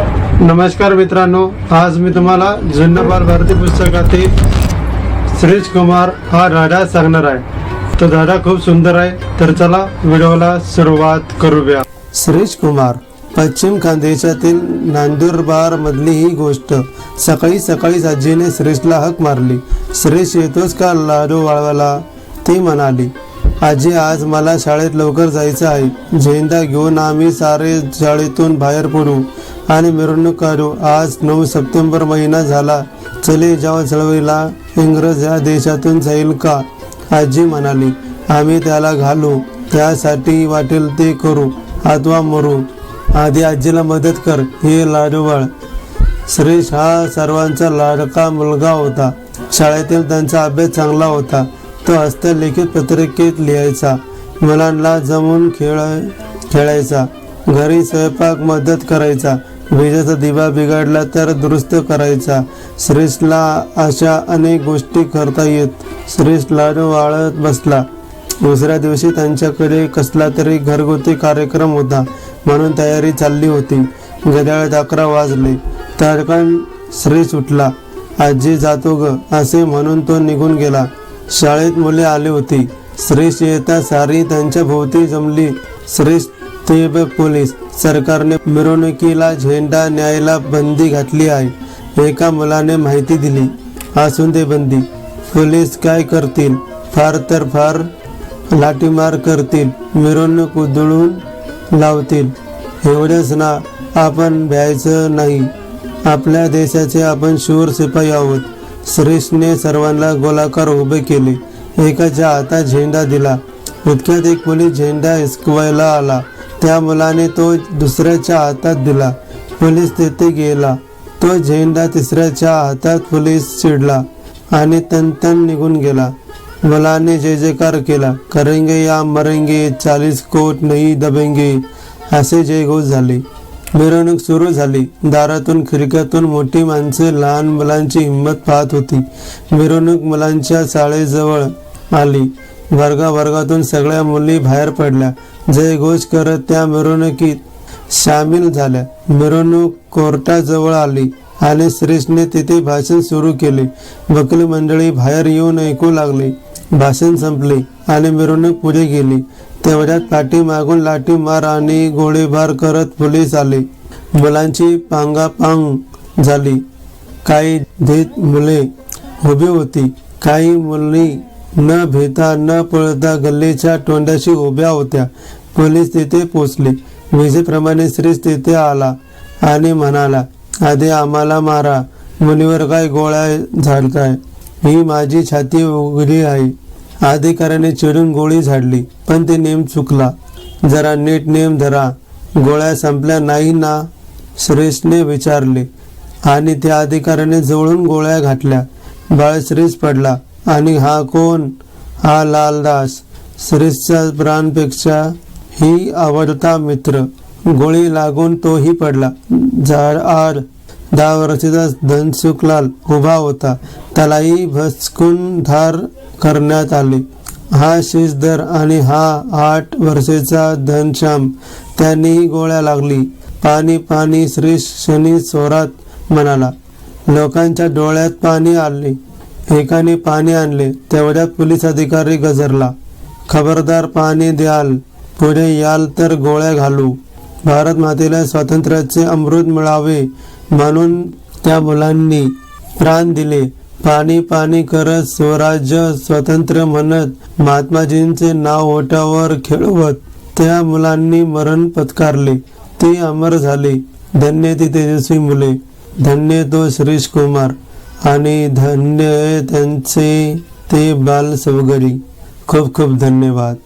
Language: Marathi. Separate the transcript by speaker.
Speaker 1: नमस्कार मित्रांनो आज मी तुम्हाला जुन्नर भारती पुस्तकातील सुरेश कुमार हा धडा सांगणार आहे. तो धडा खूप सुंदर आहे तर चला व्हिडिओला सुरुवात करूया. सुरेश कुमार पश्चिम खानदेशातील नांदुरबार मधली ही गोष्ट. सकाळी सकाळी आजीने सुरेशला हक मारली. सुरेश येतोच का लाडू वाळवाला ती म्हणाली आजी आज मला शाळेत लवकर जायचं आहे. झेंडा घेऊन आम्ही सारे शाळेतून बाहेर पडू आणि मिरवणूक काढू. आज नऊ सप्टेंबर महिना झाला. चले जाव चळवळीला. इंग्रज या देशातून जाईल का? आजी म्हणाली आम्ही त्याला घालू. त्यासाठी वाटेल ते करू. अथवा मरू. आधी आजीला मदत कर. हे लाडवळ. सुरेश हा सर्वांचा लाडका मुलगा होता. शाळेतील त्यांचा अभ्यास चांगला होता. तो लेखित पत्रिकेत लिहायचा. मुलांना जमून खेळ खेळायचा. घरी स्वयंपाक मदत करायचा. विजेचा दिवा बिघडला तर दुरुस्त करायचा. श्रेषला अशा अनेक गोष्टी करता येत. श्रेष लाडू वाळत बसला. दुसऱ्या दिवशी त्यांच्याकडे कसला तरी घरगुती कार्यक्रम होता. म्हणून तयारी चालली होती. घड्याळात अकरा वाजले. तारकण श्रेष उठला. आजी जातो ग असे म्हणून तो निघून गेला. शाळेत मुले आली होती. श्रेष्ठ येता सारी त्यांच्या भोवती जमली. श्रेष्ठ ते पोलीस. सरकारने मिरवणुकीला झेंडा न्यायला बंदी घातली आहे. एका मुलाने माहिती दिली. असून ते बंदी. पोलीस काय करतील? फार तर फार लाठीमार करतील. मिरवणूक उधळून लावतील. एवढंच ना आपण भ्यायचं नाही. आपल्या देशाचे आपण शूर शिपाई आहोत. श्रेष्ठने सर्वांना गोलाकार उभे केले. एकाच्या हातात झेंडा दिला. इतक्यात एक पोलीस झेंडा हिसकवायला आला. त्या मुलाने तो दुसऱ्याच्या हातात दिला. पोलीस तेथे गेला. तो झेंडा तिसऱ्याच्या हातात पोलीस चिडला आणि तनतन निघून गेला. मुलाने जय जयकार केला. करेंगे या मरेंगे चाळीस कोट नाही दबेंगे असे जयघोष झाले. मिरवणूक सुरू झाली. दारातून खिडक्यातून मोठी माणसे लहान मुलांची हिंमत पाहत होती. मिरवणूक मुलांच्या शाळेजवळ आली. वर्गा वर्गातून सगळ्या मुली बाहेर पडल्या. जयघोष करत त्या मिरवणुकीत सामील झाल्या. मिरवणूक कोर्टाजवळ आली आणि श्रेष्ठने तिथे भाषण सुरू केले. वकील मंडळी बाहेर येऊन ऐकू लागले. भाषण संपले आणि मिरवणूक पुढे गेली. तेवढ्यात पाठीमागून लाठी मार आणि गोळीबार करत पोलीस आले. मुलांची पांगापांग झाली. काही धीत मुले उभी होती. काही मुली न भेता न पळता गल्लीच्या तोंडाशी उभ्या होत्या. पोलीस तिथे पोचले. विजेप्रमाणे श्रीस तिथे आला आणि म्हणाला आधी आम्हाला मारा. मुलीवर काय गोळ्या झाडताय. ही माझी छाती उघडी आहे. अधिकाऱ्याने चिडून गोळी झाडली पण ते नेम चुकला. जरा नीट नेम धरा. गोळ्या संपल्या नाही ना? श्रेष्ठने विचारले. आणि त्या अधिकाऱ्याने जवळून गोळ्या घातल्या. बाळ श्रेष पडला. आणि हा कोण? हा लालदास. श्रेषच्या प्राणपेक्षा ही आवडता मित्र. गोळी लागून तोही पडला. झाड आर. दहा वर्षाचा धनसुखलाल उभा होता. त्यालाही भसकून धार करण्यात आले. हा शिसदर आणि हा आठ वर्षाचा धनश्याम त्यांनी गोळ्या लागली. पाणी पाणी श्री शनी स्वरात म्हणाला लोकांच्या डोळ्यात पाणी आले. एकाने पाणी आणले. तेवढ्यात पोलीस अधिकारी गजरला खबरदार पाणी द्याल. पुढे याल तर गोळ्या घालू. भारत मातेला स्वातंत्र्याचे अमृत मिळावे. म्हणून त्या मुलांनी प्राण दिले. पाणी पाणी करत स्वराज्य स्वतंत्र म्हणत महात्माजींचे नाव ओठावर खेळवत त्या मुलांनी मरण पत्कारले. ते अमर झाले. धन्य ती तेजस्वी मुले. धन्य तो श्रीश कुमार आणि धन्य त्यांचे ते बाल सवगडी खूप खूप धन्यवाद.